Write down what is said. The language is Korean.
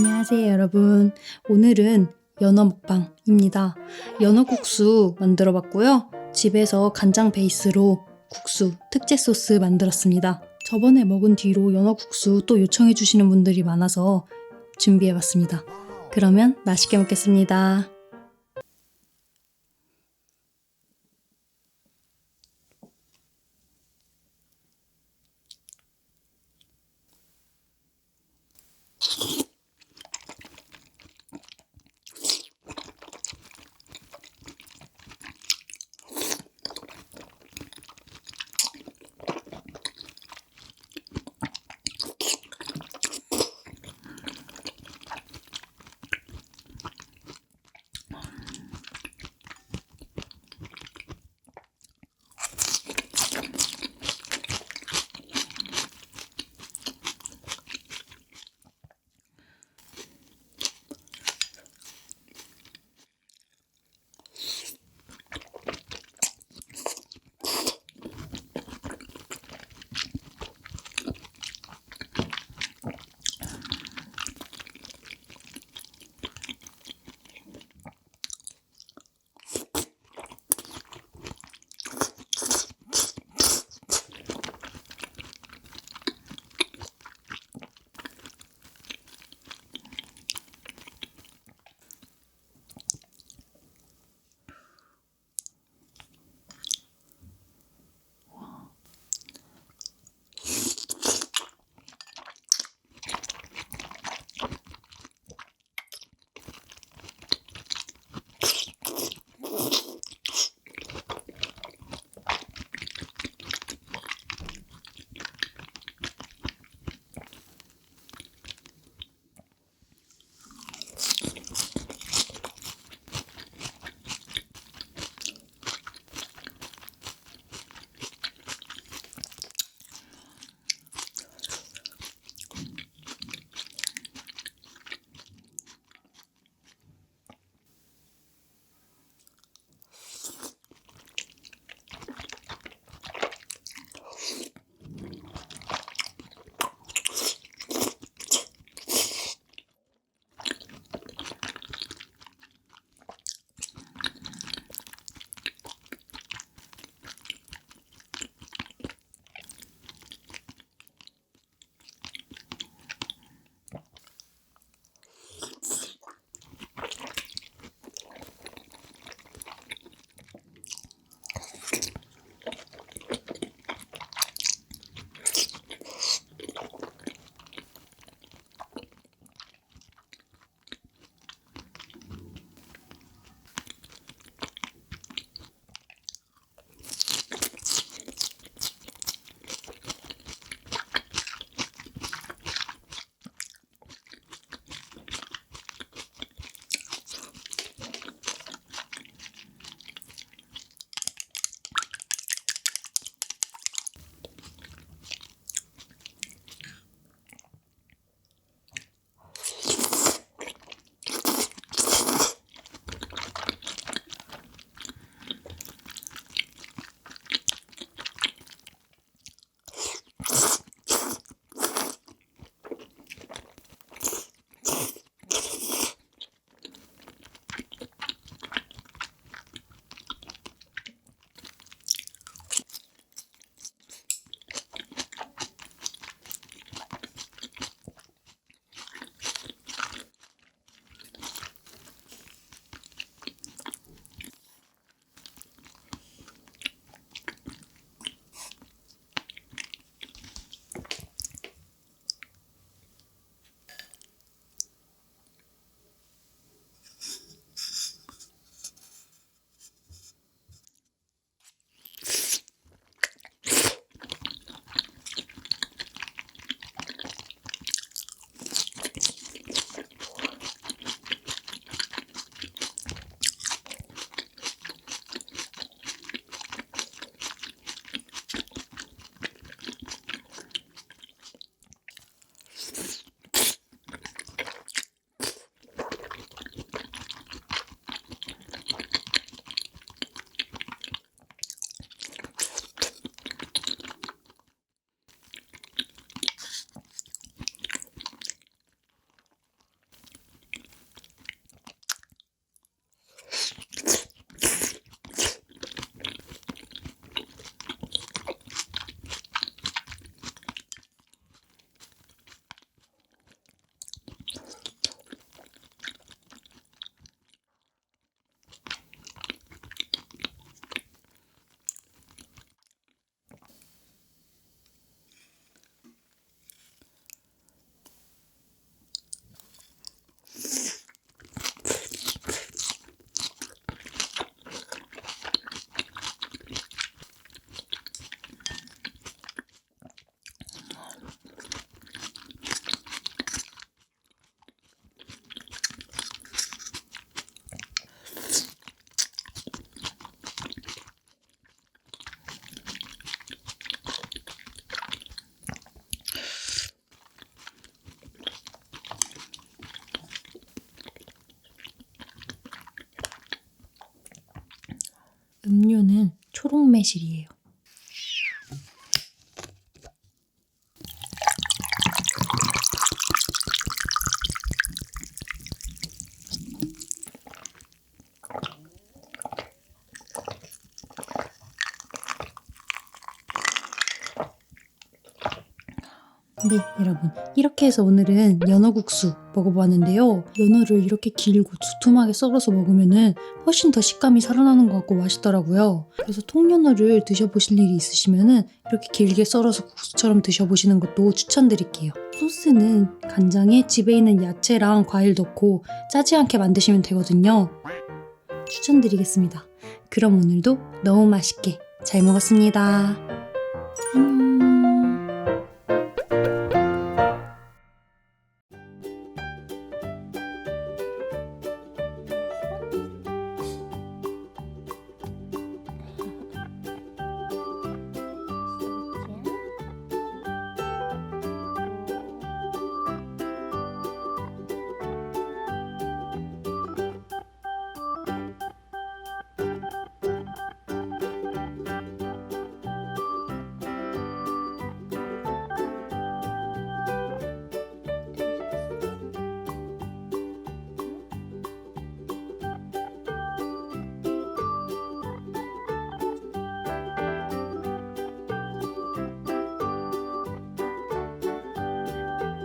안녕하세요, 여러분. 오늘은 연어 먹방입니다. 연어 국수 만들어 봤고요. 집에서 간장 베이스로 국수, 특제 소스 만들었습니다. 저번에 먹은 뒤로 연어 국수 또 요청해 주시는 분들이 많아서 준비해 봤습니다. 그러면 맛있게 먹겠습니다. 음료는 초록 매실이에요. 네, 여러분. 이렇게 해서 오늘은 연어국수 먹어보았는데요. 연어를 이렇게 길고 두툼하게 썰어서 먹으면은 훨씬 더 식감이 살아나는 것 같고 맛있더라고요. 그래서 통연어를 드셔보실 일이 있으시면은 이렇게 길게 썰어서 국수처럼 드셔보시는 것도 추천드릴게요. 소스는 간장에 집에 있는 야채랑 과일 넣고 짜지 않게 만드시면 되거든요. 추천드리겠습니다. 그럼 오늘도 너무 맛있게 잘 먹었습니다.